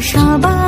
傻吧